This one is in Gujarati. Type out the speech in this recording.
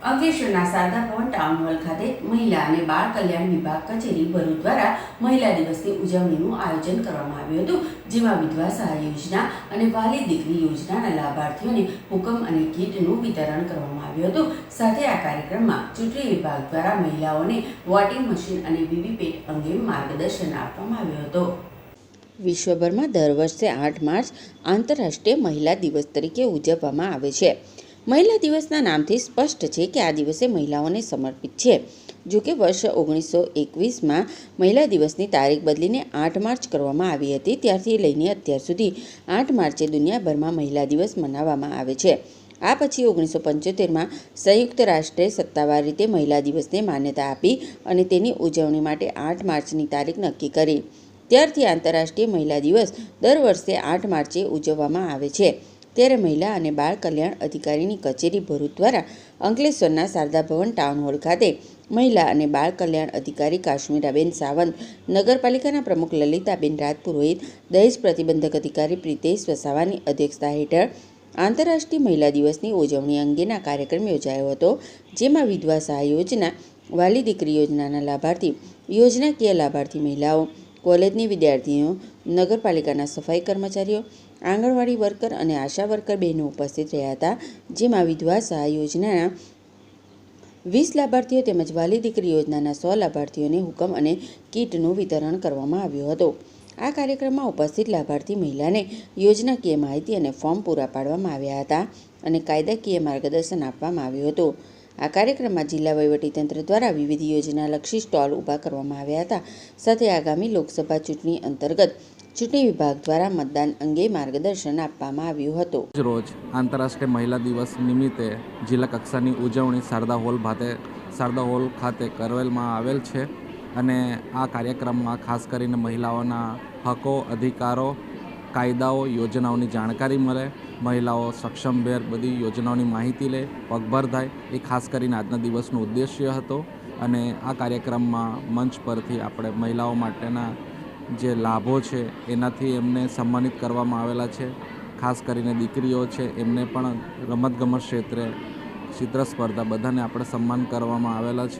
અંકલેશ્વરના શારદા ભવન ટાઉન હોલ ખાતે મહિલા અને બાળ કલ્યાણ વિભાગ કચેરી ભરૂચ દ્વારા મહિલા દિવસની ઉજવણીનું આયોજન કરવામાં આવ્યું હતું, જેમાં વિધવા સહાય યોજના અને વાલી દીકરી યોજનાના લાભાર્થીઓને હુકમ અને કીટનું વિતરણ કરવામાં આવ્યું હતું. સાથે આ કાર્યક્રમમાં ચૂંટણી વિભાગ દ્વારા મહિલાઓને વોટિંગ મશીન અને વીવીપેટ અંગે માર્ગદર્શન આપવામાં આવ્યું હતું. વિશ્વભરમાં દર વર્ષે આઠ માર્ચ આંતરરાષ્ટ્રીય મહિલા દિવસ તરીકે ઉજવવામાં આવે છે. મહિલા દિવસના નામથી સ્પષ્ટ છે કે આ દિવસે મહિલાઓને સમર્પિત છે. જો કે વર્ષ ઓગણીસો એકવીસમાં મહિલા દિવસની તારીખ બદલીને આઠ માર્ચ કરવામાં આવી હતી, ત્યારથી લઈને અત્યાર સુધી આઠ માર્ચે દુનિયાભરમાં મહિલા દિવસ મનાવવામાં આવે છે. આ પછી ઓગણીસો પંચોતેરમાં સંયુક્ત રાષ્ટ્રે સત્તાવાર રીતે મહિલા દિવસને માન્યતા આપી અને તેની ઉજવણી માટે આઠ માર્ચની તારીખ નક્કી કરી. ત્યારથી આંતરરાષ્ટ્રીય મહિલા દિવસ દર વર્ષે આઠ માર્ચે ઉજવવામાં આવે છે. ત્યારે મહિલા અને બાળ કલ્યાણ અધિકારીની કચેરી ભરૂચ દ્વારા અંકલેશ્વરના શારદા ભવન ટાઉન હોલ ખાતે મહિલા અને બાળ કલ્યાણ અધિકારી કાશ્મીરાબેન સાવંત, નગરપાલિકાના પ્રમુખ લલિતાબેન રાજપુરોહિત, દહેજ પ્રતિબંધક અધિકારી પ્રિતેશ વસાવાની અધ્યક્ષતા હેઠળ આંતરરાષ્ટ્રીય મહિલા દિવસની ઉજવણી અંગેના કાર્યક્રમ યોજાયો હતો, જેમાં વિધવા સહાય યોજના, વાલી દીકરી યોજનાના લાભાર્થી, યોજનાકીય લાભાર્થી મહિલાઓ કોલેજની વિદ્યાર્થીઓ, નગરપાલિકાના સફાઈ કર્મચારીઓ, આંગણવાડી વર્કર અને આશા વર્કર બહેનો ઉપસ્થિત રહ્યા હતા, જેમાં વિધવા સહાય યોજનાના વીસ લાભાર્થીઓ તેમજ વાલી દીકરી યોજનાના સો લાભાર્થીઓને હુકમ અને કીટનું વિતરણ કરવામાં આવ્યું હતું. આ કાર્યક્રમમાં ઉપસ્થિત લાભાર્થી મહિલાને યોજનાકીય માહિતી અને ફોર્મ પૂરા પાડવામાં આવ્યા હતા અને કાયદાકીય માર્ગદર્શન આપવામાં આવ્યું હતું. આ કાર્યક્રમમાં જિલ્લા વહીવટીતંત્ર દ્વારા વિવિધ યોજનાલક્ષી સ્ટોલ ઊભા કરવામાં આવ્યા હતા. સાથે આગામી લોકસભા ચૂંટણી અંતર્ગત ચૂંટણી વિભાગ દ્વારા મતદાન અંગે માર્ગદર્શન આપવામાં આવ્યું હતું. રોજ આંતરરાષ્ટ્રીય મહિલા દિવસ નિમિત્તે જિલ્લા કક્ષાની ઉજવણી શારદા હોલ ખાતે શારદા હોલ ખાતે કરવેલમાં આવેલ છે અને આ કાર્યક્રમમાં ખાસ કરીને મહિલાઓના હકો, અધિકારો, કાયદાઓ, યોજનાઓની જાણકારી મળે મહિલાઓ સક્ષમભેર બધી યોજનાઓની માહિતી લે, પગભર થાય. એ ખાસ કરીને આજના દિવસનો ઉદ્દેશ્ય હતો અને આ કાર્યક્રમમાં મંચ પરથી આપણે મહિલાઓ માટેના જે લાભો છે એનાથી એમને સન્માનિત કરવામાં આવેલા છે. ખાસ કરીને દીકરીઓ છે, એમને પણ રમતગમત ક્ષેત્રે ચિત્ર સ્પર્ધા બધાને આપણે સન્માન કરવામાં આવેલા છે.